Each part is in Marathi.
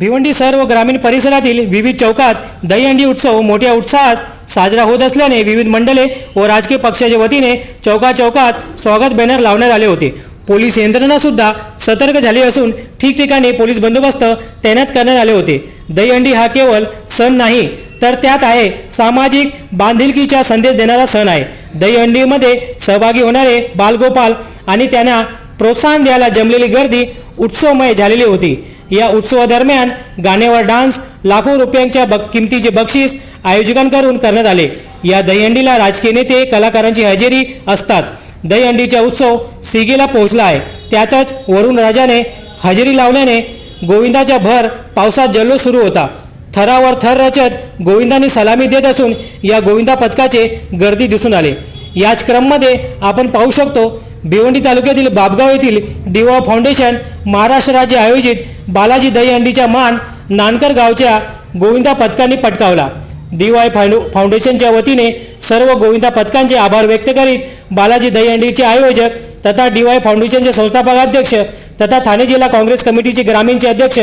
भिवंडी सर्व ग्रामीण परिसरातील विविध चौकात दहीहंडी उत्सव मोठ्या उत्साहात साजरा होत असल्याने विविध मंडळे व राजकीय पक्षाच्या वतीने चौका चौकात स्वागत बॅनर लावण्यात आले होते. पोलीस यंत्रणा सुद्धा सतर्क झाली असून ठिकठिकाणी पोलीस बंदोबस्त तैनात करण्यात आले होते. दहीहंडी हा केवळ सण नाही तर त्यात आहे सामाजिक बांधिलकीचा संदेश देणारा सण आहे. दहीहंडीमध्ये सहभागी होणारे बालगोपाल आणि त्यांना प्रोत्साहन द्यायला जमलेली गर्दी उत्सवमय झालेली होती. या उत्सवादरम्यान गाण्यावर डान्स लाखो रुपयांच्या बक किमतीचे बक्षीस आयोजकांकडून करण्यात आले. या दहीहंडीला राजकीय नेते कलाकारांची हजेरी असतात. दहीहंडीचा उत्सव सिगेला पोहोचला आहे. त्यातच वरुण राजाने हजेरी लावल्याने गोविंदाच्या भर पावसात जल्लोष सुरू होता. थरावर थर रचत गोविंदाने सलामी देत असून या गोविंदा पथकाचे गर्दी दिसून आले. याच क्रममध्ये आपण पाहू शकतो भिवंडी तालुक्यातील बाबगाव येथील दिवा फाउंडेशन महाराष्ट्र राज्य आयोजित बालाजी दहीहंडीचा मान नानकर गावच्या गोविंदा पथकांनी पटकावला. डीवाय फाउंडेशनच्या वतीने सर्व गोविंदा पथकांचे आभार व्यक्त करीत बालाजी दहीहंडीचे आयोजक तथा डीवाय फाउंडेशनचे संस्थापक अध्यक्ष तथा ठाणे जिल्हा काँग्रेस कमिटीचे ग्रामीणचे अध्यक्ष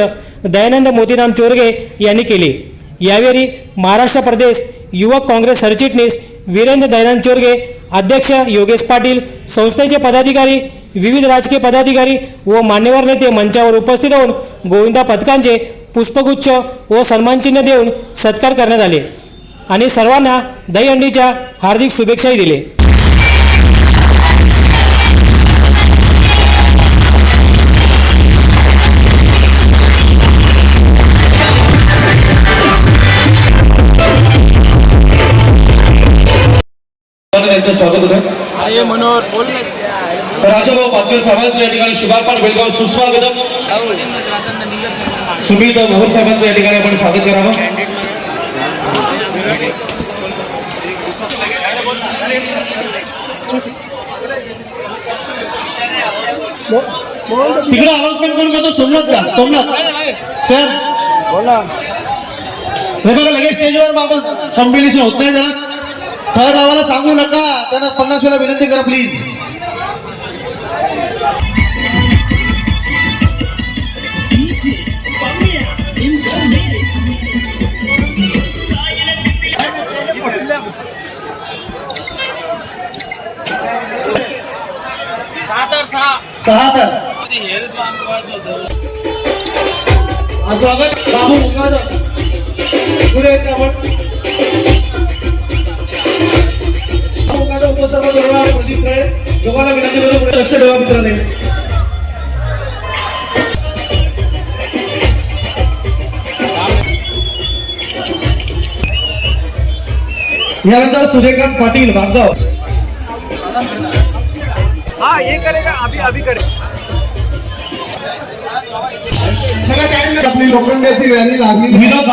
दयानंद मोतीराम चोरगे यांनी केले. यावेळी महाराष्ट्र प्रदेश युवक काँग्रेस सरचिटणीस वीरेंद्र दयानंद चोरगे अध्यक्ष योगेश पाटील संस्थेचे पदाधिकारी विविध राजकीय पदाधिकारी व मान्यवर नेते मंचावर उपस्थित राहून गोविंदा पथकांचे पुष्पगुच्छ व सन्मानचिन्ह देऊन सत्कार करण्यात आले आणि सर्वांना दहीहंडीच्या हार्दिक शुभेच्छाही दिले. स्वागत होतं. मनोहर बोल राजाभाऊ पाटील साहेबांचं या ठिकाणी शुभारपण बेलगाव सुस्वागतम. सुमित मोहन साहेबांचं या ठिकाणी आपण स्वागत करावं. तिकडे अनाउन्समेंट कोण करतो सोमनाथ का सोमनाथ. सर. हे बघा लगेच स्टेजवर बाबा कॉम्बिनेशन होत नाही जरा. थर लावायला सांगू नका. त्यांना पन्नास वेळा विनंती करा प्लीज सहा तर स्वागत बाबू मुखादं. पुढे यायचं आपण बाबू मुखादं उपस्থাपन करणार प्रदीप काळे. दोघांना विनंती करतो पुढे लक्ष ठेवा मित्रांनी. यानंतर सूर्यकांत पाटील बांधव हाँ ये करेगा अभी अभी करे आपली लोखंडाची रॅली लागली विनोद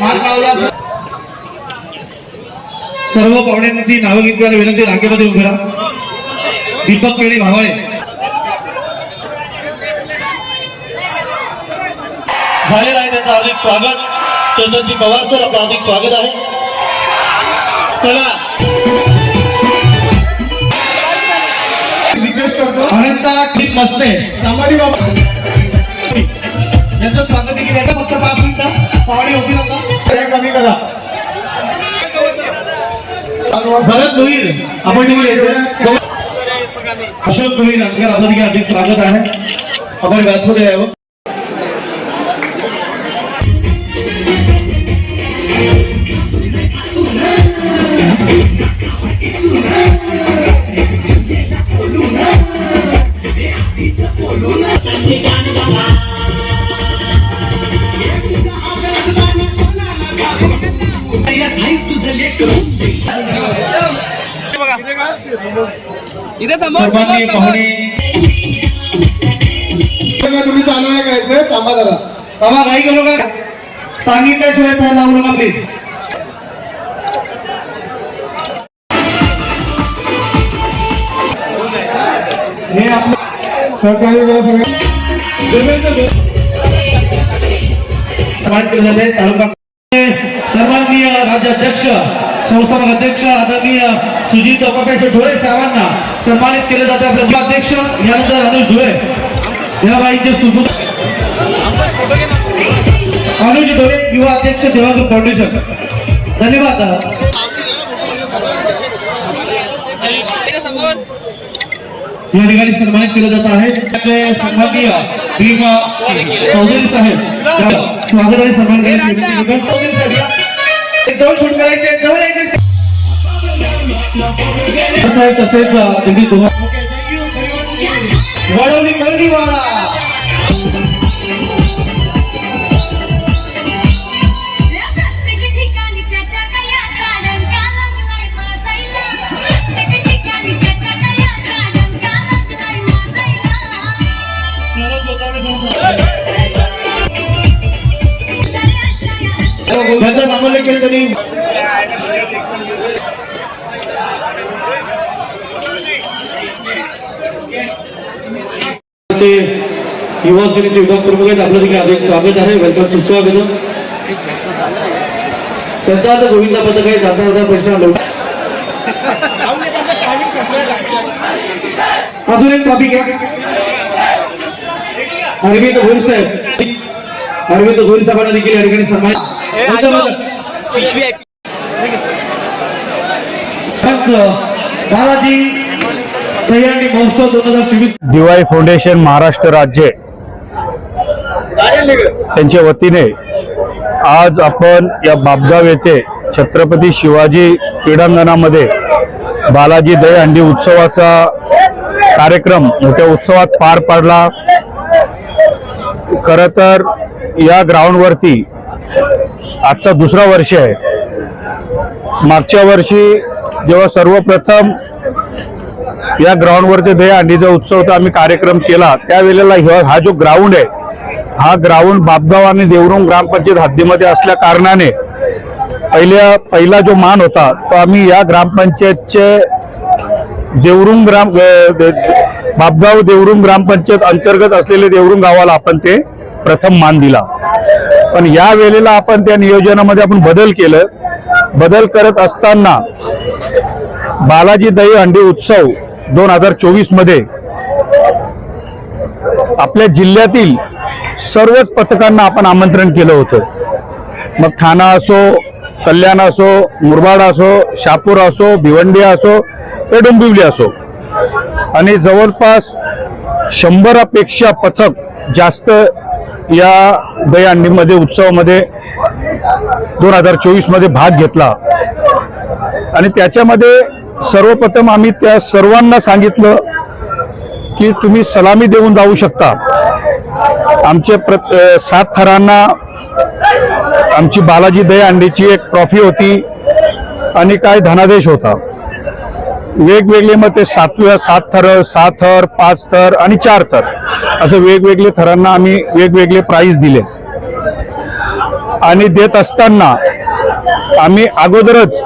हात लावला सर्व पाहुण्यांची नावं घेतल्याला विनंती रांगेमध्ये उभे राहा. दीपक केळी भावाळे. झालेलं आहे त्याचं अधिक स्वागत. चंद्रजी पवार सर आपलं अधिक स्वागत आहे. चला. अनंता क्लिप मस्ते. सामाडी बाबा. यांचं स्वागत केलं फक्त पाच मिनिटं. पावणे होतील आता हे कमी करा. भरत भोईर आपण अशोक भोईर अंकर आपलं देखील अधिक स्वागत आहे. आपण व्यासमध्ये यावं इथे सर्वांनी पाहुणे. तुम्ही चालू नाही करायचं थांबा जरा. बाबा काही करू नका. सांगितल्याशिवाय काय लावू नका प्लीज आपलं सहकारी वेळा तालुका सर्वांनीय राज्याध्यक्ष संस्थापक अध्यक्ष आदरणीय सुजित प्रकाश ढोळे साहेबांना सन्मानित केले जाते. आपले अध्यक्ष यानंतर अनुज ढोळे या बाईंचे सुपूत अनुज ढोळे युवा अध्यक्ष देवांग फाउंडेशन. धन्यवाद या ठिकाणी सन्मानित केलं जात आहे. सन्माननीय भीम चौधरी साहेब. स्वागत आणि सन्मान करायचे साहेब तसेच धुमाळ. वडवली कोळीवाडा त्यांनी युवा सेनेचे विभाग प्रमुख आहेत. आपलं देखील अधिक स्वागत आहे. वेलकम सुस्वागत त्यांचा आता गोविंदा पथक आहे. जाता जाता प्रश्न आलो. अजून एक टॉपिक आहे. अरविंद घोरी साहेब. अरविंद घोरी साहेबांना देखील या ठिकाणी सन्मान पिशवी आहे बालाजी दहीहंडी महोत्सव दोन हजार चोवीस डीवाय फाउंडेशन महाराष्ट्र राज्य त्यांच्या वतीने आज आपण या बापगाव येथे छत्रपती शिवाजी क्रीडांगणामध्ये बालाजी दहीहंडी उत्सवाचा कार्यक्रम मोठ्या उत्सवात पार पाडला. खर तर या ग्राउंडवरती आजचा दुसरा वर्ष आहे. मागच्या वर्षी जेव्हा सर्वप्रथम या ग्राउंडवरती दहीहंडीचा उत्सवचा आम्ही कार्यक्रम केला त्यावेळेला हा जो ग्राउंड आहे हा ग्राउंड बापगाव आणि देवरुंग ग्रामपंचायत हद्दीमध्ये असल्या कारणाने पहिल्या पहिला जो मान होता तो आम्ही या ग्रामपंचायतचे देवरुंग ग्राम बापगाव देवरुंग ग्रामपंचायत अंतर्गत असलेले देवरुंग गावाला आपण ते प्रथम मान दिला. पण या वेळेला आपण त्या नियोजनामध्ये आपण बदल केलं. बदल करत असताना बालाजी दही हंडी उत्सव दोन हजार चोवीसमध्ये आपल्या जिल्ह्यातील सर्वच पथकांना आपण आमंत्रण केलं होतं. मग ठाणा असो कल्याण असो मुरबाड असो शापूर असो भिवंडी असो ते डोंबिवली असो. आणि जवळपास शंभरापेक्षा पथक जास्त या दहीहंडीमध्ये उत्सवामध्ये दोन हजार चोवीसमध्ये भाग घेतला. आणि त्याच्यामध्ये सर्वप्रथम आम्ही त्या सर्वांना सांगितलं की तुम्ही सलामी देऊन जाऊ शकता. आमचे प्रत सात थरांना आमची बालाजी दहीहंडीची एक ट्रॉफी होती आणि काय धनादेश होता. वेगवेगळे मग ते सातव्या सात थर सात थर पाच थर आणि चार थर. असं वेगवेगळे थरांना आम्ही वेगवेगळे प्राईज दिले. आणि देत असताना आम्ही अगोदरच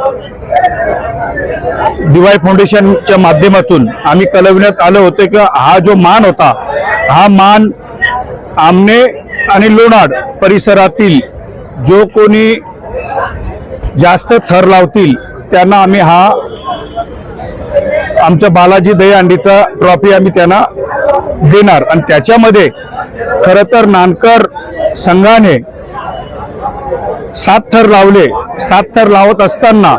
डीवाय फाउंडेशनच्या माध्यमातून आम्ही कळविण्यात आलं होतं की हा जो मान होता हा मान आमने आणि लोणाड परिसरातील जो कोणी जास्त थर लावतील त्यांना आम्ही हा आमच्या बालाजी दहीहंडीचा ट्रॉफी आम्ही त्यांना देणार. आणि त्याच्यामध्ये खरं तर नानकर संघाने सात थर लावले. सात थर लावत असताना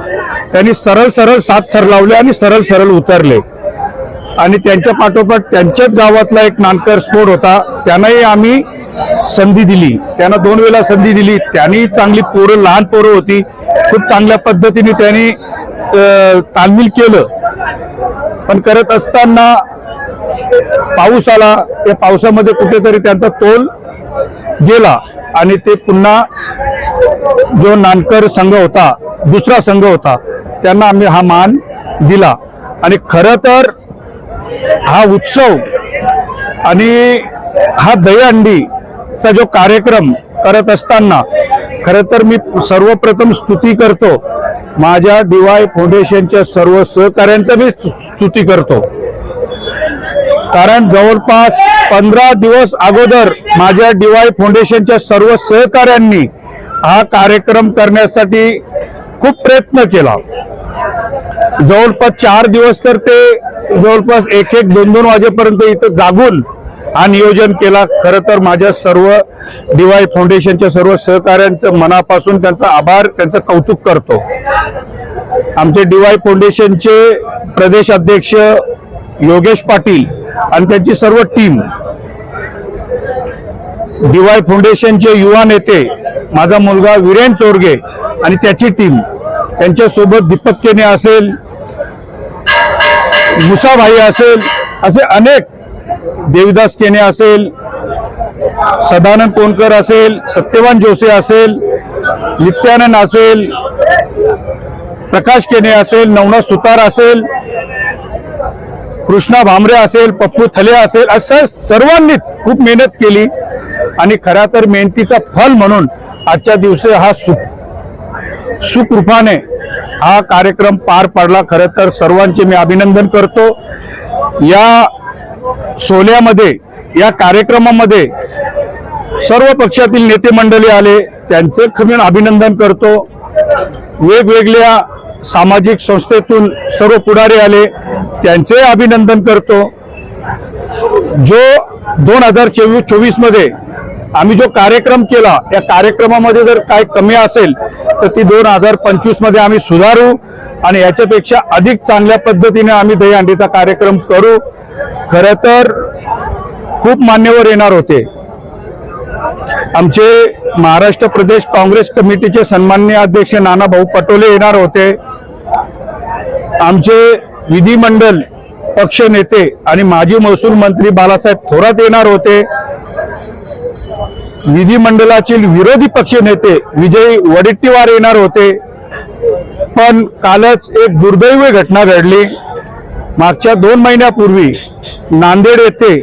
त्यांनी सरळ सरळ सात थर लावले आणि सरळ सरळ उतरले. आणि त्यांच्या पाठोपाठ त्यांच्याच गावातला एक नानकर स्पोर्ट होता. त्यांनाही आम्ही संधी दिली. त्यांना दोन वेळा संधी दिली. त्यांनी चांगली पोरं लहान पोरं होती. खूप चांगल्या पद्धतीने त्यांनी तालमील केलं. पण करत असताना पाऊस आला. त्या पावसामध्ये कुठेतरी त्यांचा तोल गेला. आणि ते पुन्हा जो नानकर संघ होता दुसरा संघ होता त्यांना आम्ही हा मान दिला. आणि खरं तर हा उत्सव आणि हा दहीहंडीचा जो कार्यक्रम करत असताना खरं तर मी सर्वप्रथम स्तुती करतो. माझ्या डीवाय फाउंडेशनच्या सर्व सहकाऱ्यांचा मी स्तुती करतो. कारण जवळपास पंधरा दिवस अगोदर माझ्या डीवाय फाउंडेशनच्या सर्व सहकाऱ्यांनी हा कार्यक्रम करण्यासाठी खूप प्रयत्न केला. जवळपास चार दिवस तर ते जवळपास एक एक दोन दोन वाजेपर्यंत इथं जागून हा नियोजन केला. खरं तर माझ्या सर्व डीवाय फाउंडेशनच्या सर्व सहकाऱ्यांचं मनापासून त्यांचा आभार त्यांचं कौतुक करतो. आमचे डीवाय फाउंडेशनचे प्रदेश अध्यक्ष योगेश पाटील आणि त्यांची सर्व टीम डीवाय फाउंडेशनचे युवा नेते माझा मुलगा विरेन चोरगे आणि त्याची टीम त्यांच्यासोबत दीपक केने असेल मुसाभाई असेल असे अनेक देविदास केने असेल सदानंद कोणकर असेल सत्यवान जोसे असेल नित्यानंद असेल प्रकाश केने असेल नवनाथ सुतार असेल कृष्णा भामरे असेल पप्पू थले असेल असं सर्वांनीच खूप मेहनत केली. आणि खरा तर मेहनतीचा फल म्हणून आजच्या दिवशी हा सुख सुखरूपाने हा कार्यक्रम पार पडला. खरं तर सर्वांचे मी अभिनंदन करतो. या सोहळ्यामध्ये या कार्यक्रमामध्ये सर्व पक्षातील नेते मंडळी आले त्यांचे खमीन अभिनंदन करतो. वेगवेगळ्या सामाजिक संस्थेतून सर्व पुढारी आले त्यांचे अभिनंदन करतो. जो दोन हजार चोवीस चोवीसमध्ये आम्ही जो कार्यक्रम केला या कार्यक्रमामध्ये जर काय कमी असेल तर ती दोन हजार पंचवीसमध्ये आम्ही सुधारू आणि याच्यापेक्षा अधिक चांगल्या पद्धतीने आम्ही दहीहंडीचा कार्यक्रम करू. खरं तर खूप मान्यवर येणार होते. आमचे महाराष्ट्र प्रदेश काँग्रेस कमिटीचे सन्माननीय अध्यक्ष नाना भाऊ पटोले येणार होते. आमचे विधिमंडळ पक्ष नेते आणि माजी महसूल मंत्री बालासाहेब थोरात येणार होते. विधिमंडळातील विरोधी पक्ष नेते विजयी वडेट्टीवार येणार होते. पण कालच एक दुर्दैवी घटना घडली. मागच्या दोन महिन्यापूर्वी नांदेड येथे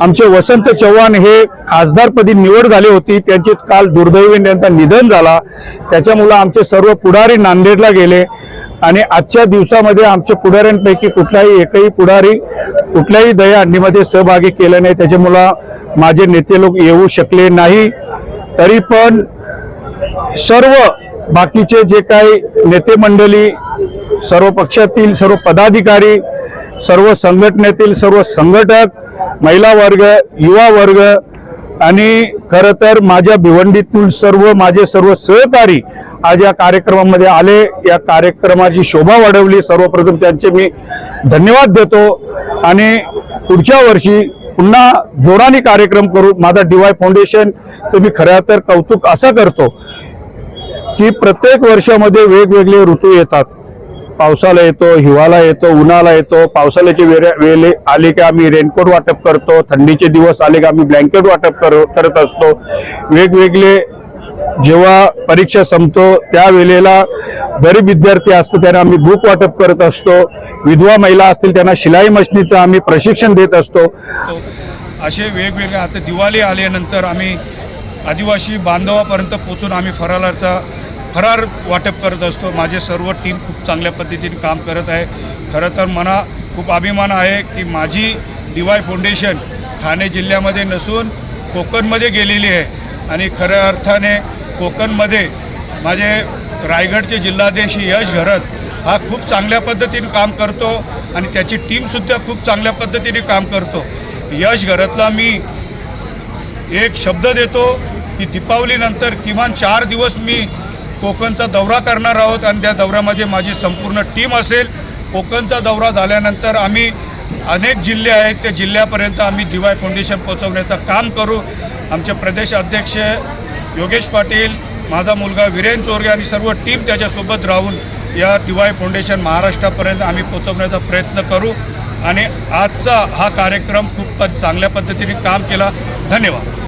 आमचे वसंत चव्हाण हे खासदारपदी निवड झाली होती. त्यांची काल दुर्दैवी त्यांचा निधन झाला. त्याच्यामुळं आमचे सर्व पुढारी नांदेडला गेले. आणि आजच्या दिवसामध्ये आमच्या पुढाऱ्यांपैकी कुठलाही एकही पुढारी कुठल्याही दहीहंडीमध्ये सहभागी केलं नाही. त्याच्यामुळं माझे नेते लोक येऊ शकले नाही. तरी पण सर्व बाकीचे जे काही नेते मंडळी सर्व पक्षातील सर्व पदाधिकारी सर्व संघटनेतील सर्व संघटक महिला वर्ग युवा वर्ग आणि खरं तर माझ्या भिवंडीतील सर्व माझे सर्व सहकारी आज या कार्यक्रमामध्ये आले. या कार्यक्रमाची शोभा वाढवली. सर्वप्रथम त्यांचे मी धन्यवाद देतो. आणि पुढच्या वर्षी पुन्हा जोराने कार्यक्रम करू. माझा डीवाय फाउंडेशन मी खऱ्या तर कौतुक असं करतो की प्रत्येक वर्षामध्ये वेगवेगळे ऋतू येतात. पावसाला येतो हिवाळा येतो उन्हाळा येतो पावसाळ्याची वेळे वेळे आले की आम्ही रेनकोट वाटप करतो थंडीचे दिवस आले की आम्ही ब्लँकेट वाटप कर करत असतो. वेगवेगळे जेव्हा परीक्षा संपतो त्या वेळेला गरीब विद्यार्थी असतो त्यांना आम्ही बुक वाटप करत असतो. विधवा महिला असतील त्यांना शिलाई मशिनीचं आम्ही प्रशिक्षण देत असतो. असे वेगवेगळे आता दिवाळी आल्यानंतर आम्ही आदिवासी बांधवापर्यंत पोचून आम्ही फराळाचा फरार वाटप करत असतो. माझे सर्व टीम खूप चांगल्या पद्धतीने काम करत आहे. खरं तर मला खूप अभिमान आहे की माझी दिवाय फाउंडेशन ठाणे जिल्ह्यामध्ये नसून कोकणमध्ये गेलेली आहे. आणि खऱ्या अर्थाने कोकणमध्ये माझे रायगडचे जिल्हाध्यक्ष यश घरत हा खूप चांगल्या पद्धतीने काम करतो आणि त्याची टीमसुद्धा खूप चांगल्या पद्धतीने काम करतो. यश घरतला मी एक शब्द देतो की दीपावलीनंतर किमान चार दिवस मी कोकणचा दौरा करणार आहोत आणि त्या दौऱ्यामध्ये माझी संपूर्ण टीम असेल. कोकणचा दौरा झाल्यानंतर आम्ही अनेक जिल्हे आहेत त्या जिल्ह्यापर्यंत आम्ही दिवाय फाउंडेशन पोहोचवण्याचं काम करू. आमचे प्रदेश अध्यक्ष योगेश पाटील माझा मुलगा वीरेन चोरगे आणि सर्व टीम त्याच्यासोबत राहून या दिवाय फाउंडेशन महाराष्ट्रापर्यंत आम्ही पोहोचवण्याचा प्रयत्न करू. आणि आजचा हा कार्यक्रम खूप चांगल्या पद्धतीने काम केला. धन्यवाद.